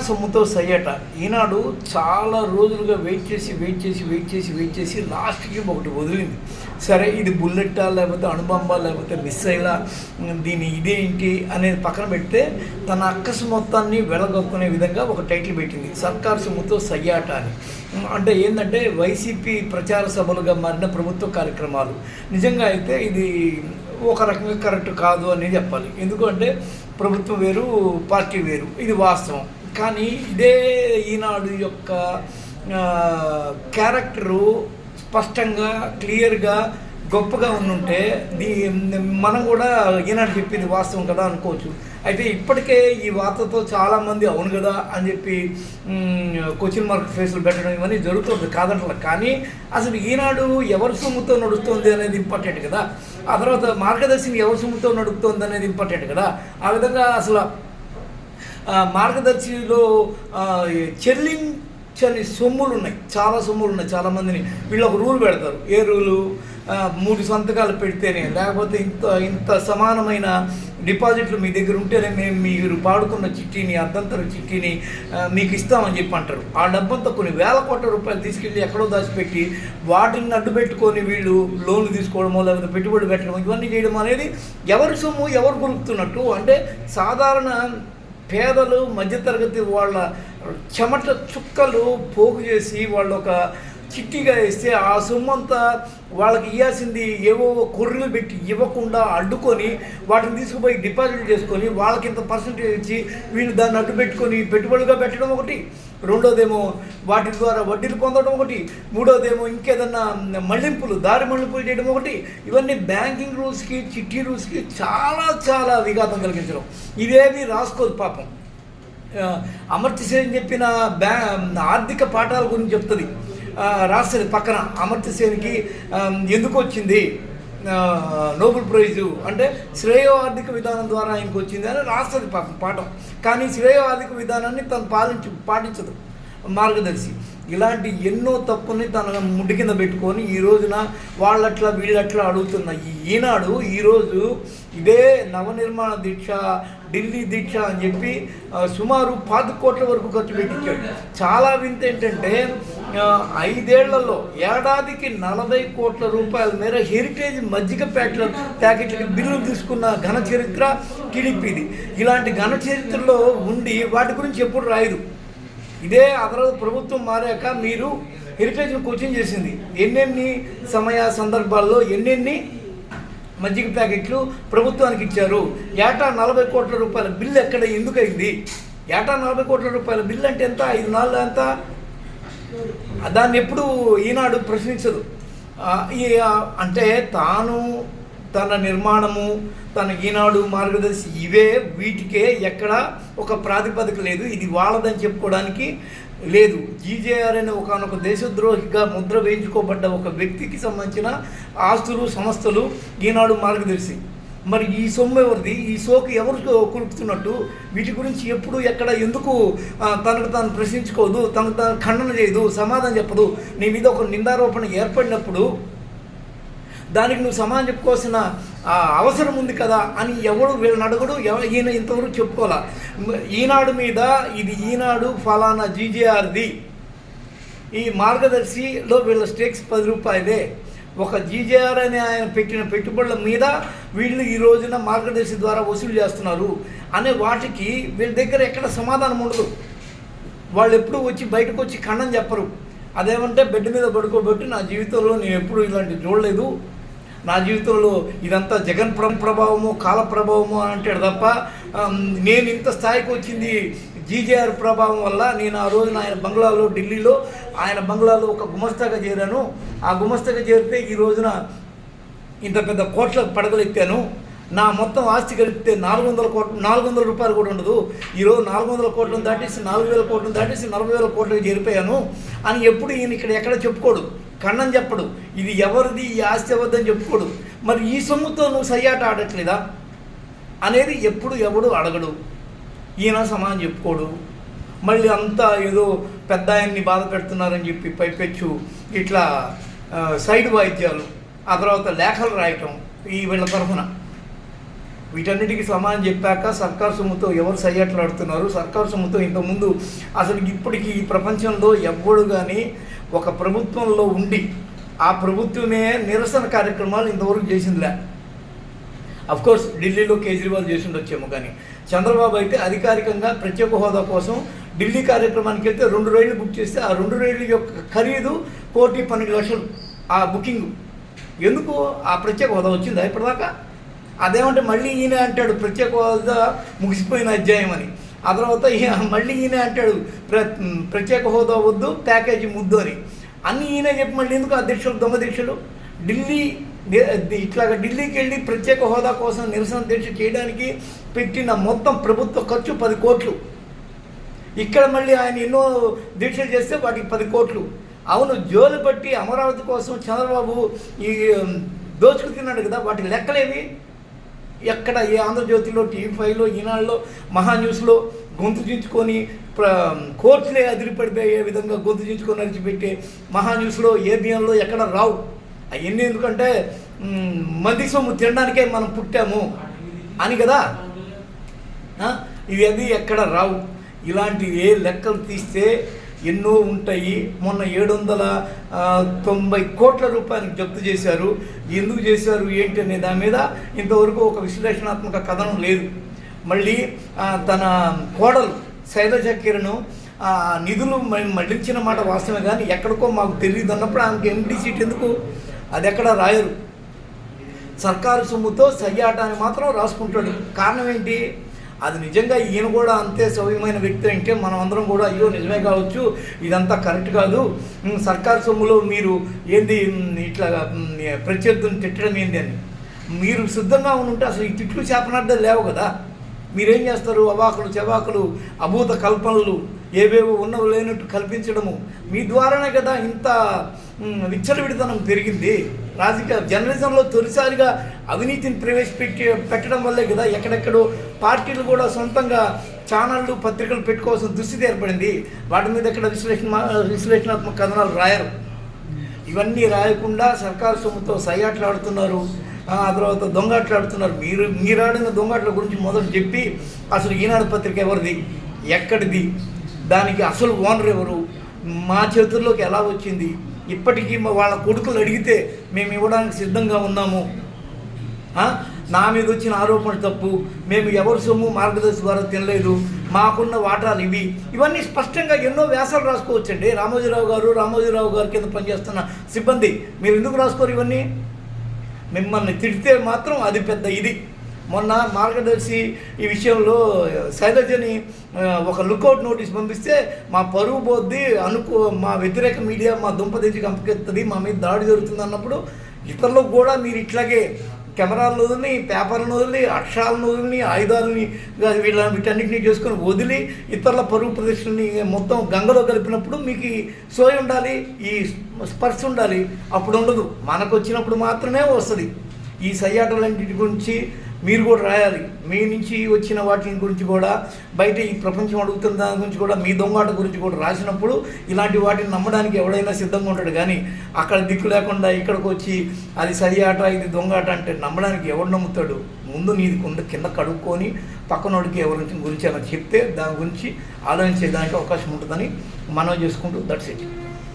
సొమ్ముతో సయ్యట. ఈనాడు చాలా రోజులుగా వెయిట్ చేసి వెయిట్ చేసి వెయిట్ చేసి వెయిట్ చేసి లాస్ట్కి ఒకటి వదిలింది. సరే ఇది బుల్లెట్టా లేకపోతే అణుబంబా లేకపోతే మిస్సైలా దీని ఇదేంటి అనేది పక్కన పెడితే తన అక్కసు మొత్తాన్ని వెలగొక్కునే విధంగా ఒక టైటిల్ పెట్టింది. సర్కార్ సొమ్ముతో సయ్యాట అని. అంటే ఏంటంటే వైసీపీ ప్రచార సభలుగా మారిన ప్రభుత్వ కార్యక్రమాలు. నిజంగా అయితే ఇది ఒక రకంగా కరెక్ట్ కాదు అని చెప్పాలి. ఎందుకంటే ప్రభుత్వం వేరు పార్టీ వేరు. ఇది వాస్తవం. కానీ ఇదే ఈనాడు యొక్క క్యారెక్టరు స్పష్టంగా క్లియర్గా గొప్పగా ఉండుంటే దీ మనం కూడా ఈనాడు చెప్పింది వాస్తవం కదా అనుకోవచ్చు. అయితే ఇప్పటికే ఈ వార్తతో చాలామంది అవును కదా అని చెప్పి క్వశ్చన్ మార్క్ ఫేసులు పెట్టడం ఇవన్నీ జరుగుతుంది కాదంటారు కానీ అసలు ఈనాడు ఎవరి సొమ్ముతో నడుస్తుంది అనేది ఇంపార్టెంట్ కదా. ఆ తర్వాత మార్గదర్శిని ఎవరి సొమ్ముతో నడుపుతుంది అనేది ఇంపార్టెంట్ కదా. ఆ విధంగా అసలు మార్గదర్శిలో చెల్లించని సొమ్ములు ఉన్నాయి చాలా సొమ్ములు ఉన్నాయి చాలామందిని. వీళ్ళు ఒక రూల్ పెడతారు. ఏ రూలు? మూడు సంతకాలు పెడితేనే. లేకపోతే ఇంత ఇంత సమానమైన డిపాజిట్లు మీ దగ్గర ఉంటేనే మేము మీరు పాడుకున్న చిట్టీని అర్ధంతర చిట్టీని మీకు ఇస్తామని చెప్పి అంటారు. ఆ డబ్బంతా కొన్ని వేల కోట్ల రూపాయలు తీసుకెళ్ళి ఎక్కడో దాచిపెట్టి వాటిని అడ్డు పెట్టుకొని వీళ్ళు లోన్లు తీసుకోవడమో లేకపోతే పెట్టుబడి పెట్టడం ఇవన్నీ చేయడం అనేది ఎవరి సొమ్ము ఎవరు గురుకుతున్నట్టు అంటే సాధారణ పేదలు మధ్యతరగతి వాళ్ళ చెమట చుక్కలు పోగు చేసి వాళ్ళొక ఒక చిట్టిగా వేస్తే ఆ సొమ్ము అంతా వాళ్ళకి ఇవ్వాల్సింది ఏవో కొర్రెలు పెట్టి ఇవ్వకుండా అడ్డుకొని వాటిని తీసుకుపోయి డిపాజిట్ చేసుకొని వాళ్ళకి ఇంత పర్సంటేజ్ ఇచ్చి వీళ్ళు దాన్ని అడ్డు పెట్టుకొని పెట్టుబడులుగా పెట్టడం ఒకటి. రెండోదేమో వాటి ద్వారా వడ్డీలు పొందడం ఒకటి. మూడోదేమో ఇంకేదన్నా మళ్ళింపులు దారి మళ్ళింపులు చేయడం ఒకటి. ఇవన్నీ బ్యాంకింగ్ రూల్స్కి చిట్టి రూల్స్కి చాలా చాలా విఘాతం కలిగించడం. ఇవేవి రాసుకోదు పాపం. ఆ, సేన్ చెప్పిన బ్యా ఆర్థిక పాఠాల గురించి చెప్తుంది. రాస్తుంది పక్కన అమర్త్యసేన్కి ఎందుకు వచ్చింది? నోబెల్ ప్రైజు అంటే శ్రేయో ఆర్థిక విధానం ద్వారా ఆయనకు వచ్చింది అని రాస్తుంది పాఠం. కానీ శ్రేయో ఆర్థిక విధానాన్ని తను పాలించు పాటించదు. మార్గదర్శి. ఇలాంటి ఎన్నో తప్పుని తన ముడి కింద పెట్టుకొని ఈ రోజున వాళ్ళట్లా వీళ్ళట్లా అడుగుతున్న ఈనాడు ఈరోజు ఇదే నవనిర్మాణ దీక్ష ఢిల్లీ దీక్ష అని చెప్పి సుమారు పాతి కోట్ల వరకు ఖర్చు పెట్టించాడు. చాలా వింత ఏంటంటే ఐదేళ్ళలో ఏడాదికి నలభై కోట్ల రూపాయల మేర హెరిటేజ్ మజ్జిగ ప్యాకెట్ల ప్యాకెట్లకి బిల్లులు తీసుకున్న ఘన చరిత్ర టీడీపీది. ఇలాంటి ఘన చరిత్రలో ఉండి వాటి గురించి ఎప్పుడు రాయదు. ఇదే ఆ తర్వాత ప్రభుత్వం మారాక మీరు హెరిటేజ్ను కోచింగ్ చేసింది. ఎన్నెన్ని సమయ సందర్భాల్లో ఎన్నెన్ని మజ్జిగ ప్యాకెట్లు ప్రభుత్వానికి ఇచ్చారు? ఏటా నలభై కోట్ల రూపాయల బిల్లు ఎక్కడ ఎందుకు అయింది ఏటా నలభై కోట్ల రూపాయల బిల్లు అంటే ఎంత? ఐదు నాలుగు ఎంత? దాన్ని ఎప్పుడు ఈనాడు ప్రశ్నించదు. ఈ అంటే తాను తన నిర్మాణము తన ఈనాడు మార్గదర్శి ఇవే వీటికే ఎక్కడ ఒక ప్రాతిపదిక లేదు. ఇది వాళ్ళదని చెప్పుకోవడానికి లేదు. జీజేఆర్ అనే ఒకనొక దేశద్రోహిగా ముద్ర వేయించుకోబడ్డ ఒక వ్యక్తికి సంబంధించిన ఆస్తులు సంస్థలు ఈనాడు మార్గదర్శి. మరి ఈ సొమ్ము ఎవరిది? ఈ సోకు ఎవరు కులుపుతున్నట్టు వీటి గురించి ఎప్పుడు ఎక్కడ ఎందుకు తనకు తాను ప్రశ్నించుకోదు తనకు తాను ఖండన చేయదు సమాధానం చెప్పదు నీ మీద ఒక నిందారోపణ ఏర్పడినప్పుడు దానికి నువ్వు సమాధానం చెప్పుకోవాల్సిన అవసరం ఉంది కదా అని ఎవడు వీళ్ళని అడగడు ఎవ- ఈయన ఇంతవరకు చెప్పుకోవాలా? ఈనాడు మీద ఇది ఈనాడు ఫలానా జీజేఆర్ది. ఈ మార్గదర్శిలో వీళ్ళ స్టేక్స్ పది రూపాయలే. ఒక జీజేఆర్ అని ఆయన పెట్టిన పెట్టుబడుల మీద వీళ్ళు ఈ రోజున మార్గదర్శి ద్వారా వసూలు చేస్తున్నారు అనే వాటికి వీళ్ళ దగ్గర ఎక్కడ సమాధానం ఉండదు. వాళ్ళు ఎప్పుడు వచ్చి బయటకు వచ్చి ఖండం చెప్పరు. అదేమంటే బెడ్ మీద పడుకోబెట్టి నా జీవితంలో నేను ఎప్పుడు ఇలాంటివి చూడలేదు. నా జీవితంలో ఇదంతా జగన్ ప్రభావము కాల ప్రభావము అని అంటాడు తప్ప నేను ఇంత స్థాయికి వచ్చింది జీజేఆర్ ప్రభావం వల్ల నేను ఆ రోజున ఆయన బంగ్లాలో ఢిల్లీలో ఆయన బంగ్లాలో ఒక గుమస్తాగా చేరాను. ఆ గుమస్తాగా చేరితే ఈ రోజున ఇంత పెద్ద కోట్లకు పడగలెత్తాను. నా మొత్తం ఆస్తి కలిపితే నాలుగు వందల కోట్లు నాలుగు వందల రూపాయలు కూడా ఉండదు. ఈరోజు నాలుగు వందల కోట్లను దాటేసి నాలుగు వేల కోట్లను దాటేసి నలభై వేల కోట్లకు చేరిపోయాను అని ఎప్పుడు ఈయన ఇక్కడ ఎక్కడ చెప్పుకోడు. కన్నం చెప్పడు. ఇది ఎవరిది? ఈ ఆస్తి ఎవరిదని చెప్పుకోడు. మరి ఈ సొమ్ముతో నువ్వు సయ్యాట ఆడట్లేదా? అనేది ఎప్పుడు ఎవడు అడగడు. ఈయన సమానం చెప్పుకోడు. మళ్ళీ అంతా ఏదో పెద్ద ఆయన్ని బాధ పెడుతున్నారని చెప్పి పైపెచ్చు ఇట్లా సైడ్ వాయిద్యాలు ఆ తర్వాత లేఖలు రాయటం ఈ వీళ్ళ తరఫున. వీటన్నిటికీ సమానం చెప్పాక సర్కార్ సొమ్ముతో ఎవరు సయ్యట్లాడుతున్నారు? సర్కార్ సొమ్ముతో ఇంతకుముందు అసలు ఇప్పటికీ ఈ ప్రపంచంలో ఎవ్వడు కానీ ఒక ప్రభుత్వంలో ఉండి ఆ ప్రభుత్వమే నిరసన కార్యక్రమాలు ఇంతవరకు చేసిందిలే. కోర్స్ ఢిల్లీలో కేజ్రీవాల్ చేసి ఉండొచ్చేమో కానీ చంద్రబాబు అయితే అధికారికంగా ప్రత్యేక హోదా కోసం ఢిల్లీ కార్యక్రమానికి వెళ్తే రెండు రైళ్ళు బుక్ చేస్తే ఆ రెండు రైళ్ళ యొక్క ఖరీదు కోటి పన్నెండు లక్షలు ఆ బుకింగ్. ఎందుకు ఆ ప్రత్యేక హోదా వచ్చిందా ఇప్పటిదాకా? అదేమంటే మళ్ళీ ఈయన అంటాడు ప్రత్యేక హోదా ముగిసిపోయిన అధ్యాయం అని. ఆ తర్వాత మళ్ళీ ఈయన అంటాడు ప్ర ప్రత్యేక హోదా వద్దు ప్యాకేజీ ముద్దు అని. అన్నీ ఈయన చెప్పి మళ్ళీ ఎందుకు అధ్యక్షులు దొంగ దీక్షలు? ఢిల్లీ ఇట్లాగా ఢిల్లీకి వెళ్ళి ప్రత్యేక హోదా కోసం నిరసన దీక్ష చేయడానికి పెట్టిన మొత్తం ప్రభుత్వ ఖర్చు పది కోట్లు. ఇక్కడ మళ్ళీ ఆయన ఎన్నో దీక్షలు చేస్తే వాటికి పది కోట్లు. అవును జోలు పట్టి అమరావతి కోసం చంద్రబాబు ఈ ఉమ్, దోచుకు తిన్నాడు కదా వాటి లెక్కలేవి ఎక్కడ ఏ ఆంధ్రజ్యోతిలో టీవీ ఫైవ్లో ఈనాడులో మహా న్యూస్లో గొంతు చించుకొని ప్ర కోర్టులే అదిరిపడిపోయే విధంగా గొంతు చించుకొని అరిచిపెట్టే మహా న్యూస్లో ఏబిఎన్లో ఎక్కడ రావు. అవన్నీ ఎందుకంటే మందికి సొమ్ము తినడానికే మనం పుట్టాము అని కదా? ఇవి అది ఎక్కడ రావు. ఇలాంటివి ఏ లెక్కలు తీస్తే ఎన్నో ఉంటాయి. మొన్న ఏడు వందల తొంభై కోట్ల రూపాయలకు జప్తు చేశారు. ఎందుకు చేశారు? ఏంటి అనే దాని మీద ఇంతవరకు ఒక విశ్లేషణాత్మక కథనం లేదు. మళ్ళీ తన కోడలు శైలజ కిరణ్ నిధులు మ- మాట వాస్తవమే కానీ ఎక్కడికో మాకు తెలియదు అన్నప్పుడు ఆమెకి ఎంపీ సీట్ ఎందుకు? అది ఎక్కడ రాయరు. సర్కారు సొమ్ముతో సయ్యాట అని మాత్రం రాసుకుంటాడు. కారణం ఏంటి? అది నిజంగా ఈయన కూడా అంతే సౌమ్యమైన వ్యక్తి అంటే మనం అందరం కూడా అయ్యో నిజమే కావచ్చు ఇదంతా కరెక్ట్ కాదు. సర్కారు సొమ్ములో మీరు ఏంది ఇట్లా ప్రత్యర్థులను తిట్టడం ఏంది అని. మీరు సిద్ధంగా ఉంటే అసలు ఈ తిట్లు చేపనార్థాలు లేవు కదా. మీరేం చేస్తారు? అవాకులు చెవాకులు అభూత కల్పనలు ఏవేవో ఉన్నవి లేనట్టు కల్పించడము. మీ ద్వారానే కదా ఇంత విచ్చలవిడితనం పెరిగింది. రాజకీయ జర్నలిజంలో తొలిసారిగా అవినీతిని ప్రవేశపెట్టి పెట్టడం వల్లే కదా ఎక్కడెక్కడో పార్టీలు కూడా సొంతంగా ఛానళ్ళు పత్రికలు పెట్టుకోవాల్సిన దుస్థితి ఏర్పడింది. వాటి మీద ఎక్కడ విశ్లేషణ విశ్లేషణాత్మక కథనాలు రాయరు. ఇవన్నీ రాయకుండా సర్కారు సొమ్ముతో సయ్యాట్లాడుతున్నారు. ఆ తర్వాత దొంగాట్లాడుతున్నారు. మీరు మీరాడిన దొంగాట్ల గురించి మొదలు చెప్పి అసలు ఈనాడు పత్రిక ఎవరిది? ఎక్కడిది? దానికి అసలు ఓనర్ ఎవరు? మా చేతుల్లోకి ఎలా వచ్చింది? ఇప్పటికీ వాళ్ళ కొడుకులు అడిగితే మేము ఇవ్వడానికి సిద్ధంగా ఉన్నాము. నా మీద వచ్చిన ఆరోపణలు తప్పు. మేము ఎవరి సొమ్ము మార్గదర్శి ద్వారా తినలేదు. మాకున్న వాటాలు ఇవి. ఇవన్నీ స్పష్టంగా ఎన్నో వ్యాసాలు రాసుకోవచ్చండి. రామోజీరావు గారు రామోజీరావు గారి కింద పనిచేస్తున్న సిబ్బంది. మీరు ఎందుకు రాసుకోరు ఇవన్నీ? మిమ్మల్ని తిడితే మాత్రం అది పెద్ద ఇది. మొన్న మార్గదర్శి ఈ విషయంలో శైలజని ఒక లుకౌట్ నోటీస్ పంపిస్తే మా పరువు పోద్ది అనుకో మా వ్యతిరేక మీడియా మా దుంప తెచ్చి కంపకెత్తుంది మా మీద దాడి జరుగుతుంది అన్నప్పుడు ఇతరులకు కూడా మీరు ఇట్లాగే కెమెరాలను వదిలి పేపర్లను వదిలి అక్షరాలను వదిలి ఆయుధాలని వీళ్ళ వీటన్నిటిని చేసుకొని వదిలి ఇతరుల పరువు ప్రదర్శనని మొత్తం గంగలో కలిపినప్పుడు మీకు సోయి ఉండాలి ఈ స్పర్శ ఉండాలి. అప్పుడు ఉండదు. మనకు వచ్చినప్పుడు మాత్రమే వస్తుంది. ఈ సయ్యాటలన్నిటి గురించి మీరు కూడా రాయాలి. మీ నుంచి వచ్చిన వాటి గురించి కూడా బయట ఈ ప్రపంచం అడుగుతున్న దాని గురించి కూడా మీ దొంగాట గురించి కూడా రాసినప్పుడు ఇలాంటి వాటిని నమ్మడానికి ఎవడైనా సిద్ధంగా ఉంటాడు. కానీ అక్కడ దిక్కు లేకుండా ఇక్కడికి వచ్చి అది సయ్యాట ఇది దొంగాట అంటే నమ్మడానికి ఎవడు నమ్ముతాడు? ముందు నీది కుండ కింద కడుక్కొని పక్కనోడికి ఎవరి గురించి అలా చెప్తే దాని గురించి ఆలోచించేదానికి అవకాశం ఉంటుందని మనం చేసుకుంటూ దట్స్ ఇట్